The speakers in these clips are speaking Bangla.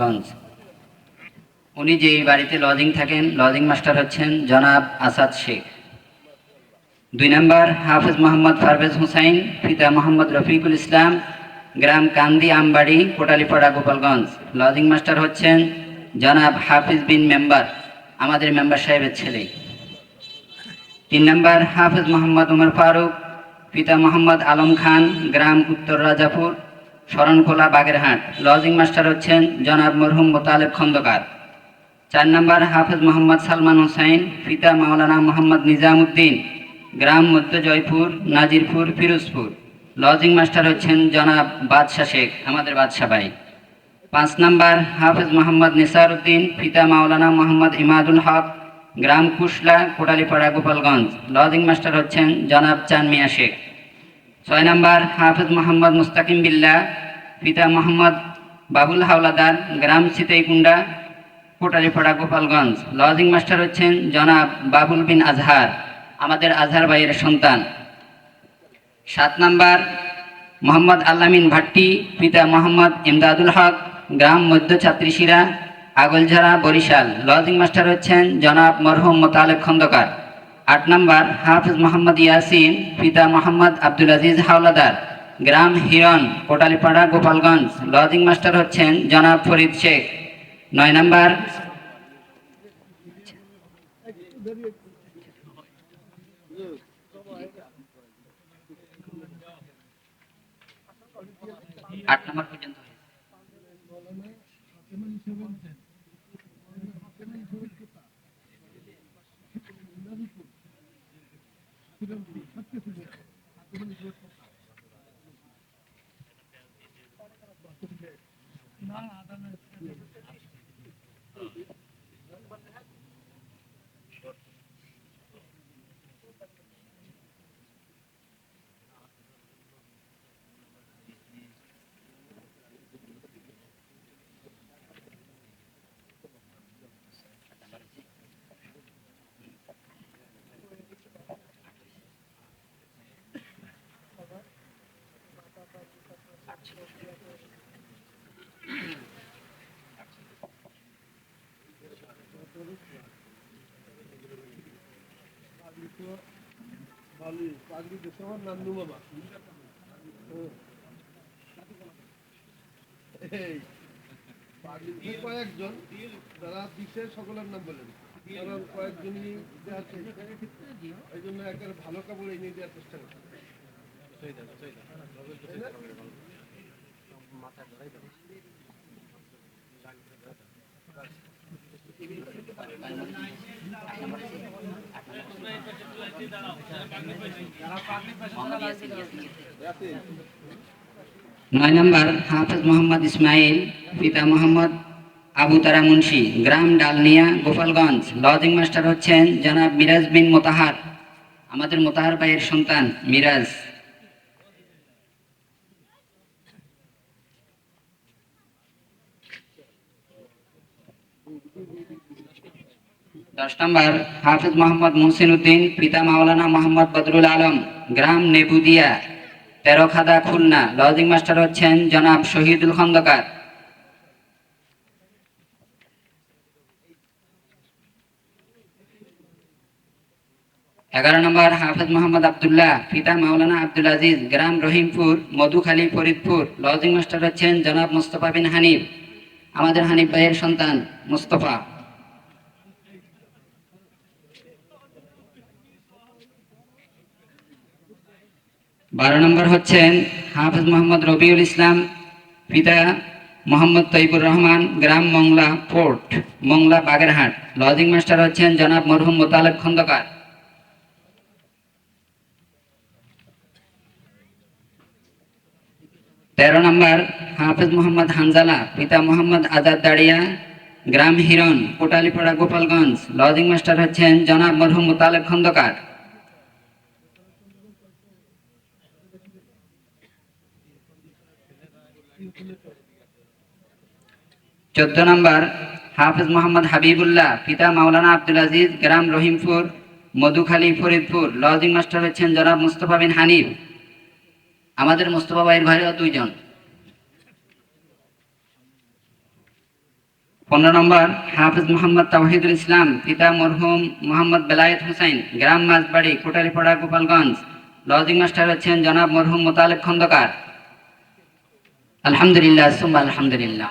গোপালগঞ্জ উনি যেই বাড়িতে লজিং থাকেন লজিং মাস্টার হচ্ছেন জনাব আসাদ শেখ। দুই নম্বর, হাফিজ মোহাম্মদ পারভেজ হুসাইন, পিতা মোহাম্মদ রফিকুল ইসলাম, গ্রাম কান্দি আমবাড়ি, কোটালীপাড়া, গোপালগঞ্জ। লজিং মাস্টার হচ্ছেন জনাব হাফিজ বিন মেম্বার, আমাদের মেম্বার সাহেবের ছেলে। তিন নম্বর, হাফিজ মোহাম্মদ উমর ফারুক, পিতা মোহাম্মদ আলম খান, গ্রাম উত্তর রাজাপুর। শরণখোলা বাগেরহাট। লজিং মাস্টার হচ্ছেন জনাব মরহুম মোতালেব খন্দকার। চার নম্বর হাফেজ মোহাম্মদ সালমান হোসাইন পিতা মাওলানা মোহাম্মদ নিজামুদ্দিন, গ্রাম মধ্য জয়পুর, নাজিরপুর ফিরোজপুর লজিং মাস্টার হচ্ছেন জনাব বাদশা শেখ, আমাদের বাদশা ভাই। পাঁচ নম্বর হাফেজ মোহাম্মদ নিসার উদ্দিন পিতা মাওলানা মোহাম্মদ ইমাদুল হক, গ্রাম কুশলা, কোটালীপাড়া, গোপালগঞ্জ। লজিং মাস্টার হচ্ছেন জনাব চান মিয়া শেখ। ছয় নম্বর, হাফিজ মোহাম্মদ মুস্তাকিম বিল্লা পিতা মোহাম্মদ বাবুল হাওলাদার, গ্রাম সিতাইকুন্ডা কোটালীপাড়া গোপালগঞ্জ। লজিং মাস্টার হচ্ছেন জনাব বাবুল বিন আজহার, আমাদের আজহার ভাইয়ের সন্তান। সাত নাম্বার, মোহাম্মদ আল্লামিন ভাট্টি, পিতা মোহাম্মদ ইমদাদুল হক, গ্রাম মধ্য ছাত্রীশিরা, আগলঝাড়া বরিশাল। লজিং মাস্টার হচ্ছেন জনাব মরহুম মোতালেক খন্দকার। আট নম্বর, হাফিজ মোহাম্মদ ইয়াসিন, পিতা মোহাম্মদ আব্দুল আজিজ হাওলাদার। গ্রাম হিরন কোটালীপাড়া, গোপালগঞ্জ। লজিং মাস্টার হচ্ছেন জনাব ফরিদ শেখ। নয় নাম্বার, আট নম্বর পর্যন্ত না এই কয়েকজন যারা দিচ্ছে সকলের নাম বলেন কারণ কয়েকজনই চেষ্টা এই জন্য একেবারে ভালো কাপড় এনে দেওয়ার চেষ্টা করছে নয় নম্বর, হাফেজ মোহাম্মদ ইসমাইল, পিতা মোহাম্মদ আবু তারা মুন্সি, গ্রাম ডালনিয়া গোপালগঞ্জ। লজিং মাস্টার হচ্ছেন জনাব মিরাজ বিন মোতাহার। আমাদের মোতাহার ভাইয়ের সন্তান মিরাজ। দশ নম্বর, হাফিজ মোহাম্মদ মুহসিন উদ্দিন পিতা মাওলানা মোহাম্মদ বদরুল আলম, গ্রাম নেবুদিয়া, তেরোখাদা, খুলনা, লজিং মাস্টার হচ্ছেন জনাব শহীদুল খন্দকার। এগারো নম্বর, হাফেজ মোহাম্মদ আবদুল্লাহ, পিতা মাওলানা আব্দুল আজিজ, গ্রাম রহিমপুর, মধুখালী, ফরিদপুর, লজিং মাস্টার হচ্ছেন জনাব মুস্তফা বিন হানিফ। আমাদের হানিফ ভাইয়ের সন্তান মুস্তফা। বারো নম্বর হচ্ছেন হাফিজ মোহাম্মদ রবিউল ইসলাম, পিতা মোহাম্মদ তৈবুর রহমান, গ্রাম Mongla port, Mongla Bagerhat. Lodging master হচ্ছেন জনাব মরহুম মোতালেব খন্দকার। তেরো নম্বর হাফিজ মোহাম্মদ হানজালা, পিতা মোহাম্মদ আজাদ দাড়িয়া, গ্রাম হিরন কোটালীপাড়া গোপালগঞ্জ। লজিং মাস্টার হচ্ছেন জনাব মরহুম মোতালেব খন্দকার। চোদ্দ নম্বর, হাফিজ মোহাম্মদ হাবিবুল্লাহ, পিতা মাওলানা আব্দুল আজিজ, গ্রাম রহিমপুর, মধুখালী, ফরিদপুর, লজিং মাস্টার হচ্ছেন জনাব মুস্তফা বিন হানিফ। আমাদের মুস্তফা ভাইয়ের ভাইও দুইজন। পনেরো নম্বর, হাফিজ মোহাম্মদ তাহিদুল ইসলাম, পিতা মরহুম মোহাম্মদ বেলায়েত হুসাইন গ্রাম মাছবাড়ি কোটালীপাড়া, গোপালগঞ্জ। লজিং মাস্টার হচ্ছেন জনাব মরহুম মোতালেব খন্দকার। الحمد لله ثم الحمد لله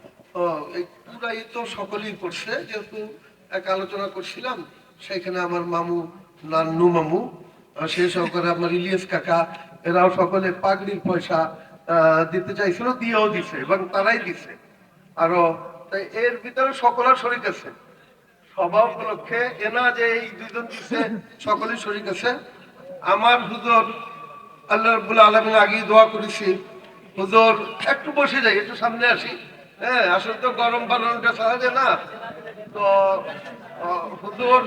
এই পুরাই তো সকলেই করছে, যেহেতু এক আলোচনা করছিলাম সেখানে আমার মামু, নান্নু মামু সে সহকারে আপনার ইলিয়াস কাকা, এরাও সকলে পাগড়ির পয়সা দিতে চাইছিল, দিয়েও দিছে এবং তারাই দিছে। আরও, তাই এর ভিতরে সকলের শরিক আছে। সভা উপলক্ষে এনা যে এই দুইজন দিচ্ছে সকলেই শরিক আছে। আমার হুজুর, আল্লাহ রব্বুল আলমিন আগেই দোয়া করেছি। হুজুর, একটু বসে যাই, একটু সামনে আসি। হ্যাঁ আসলে তো গরম বানানোটা সহজে না। তো হুজুর,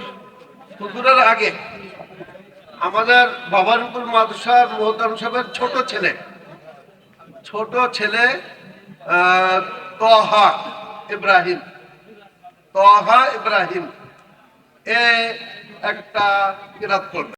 হুজুরের আগে আমাদের বাবার উপর মাদুসার মোহতাম সাহেবের ছোট ছেলে ছোট ছেলে তহা ইব্রাহিম তহা ইব্রাহিম, এ একটা কিরাত করবে।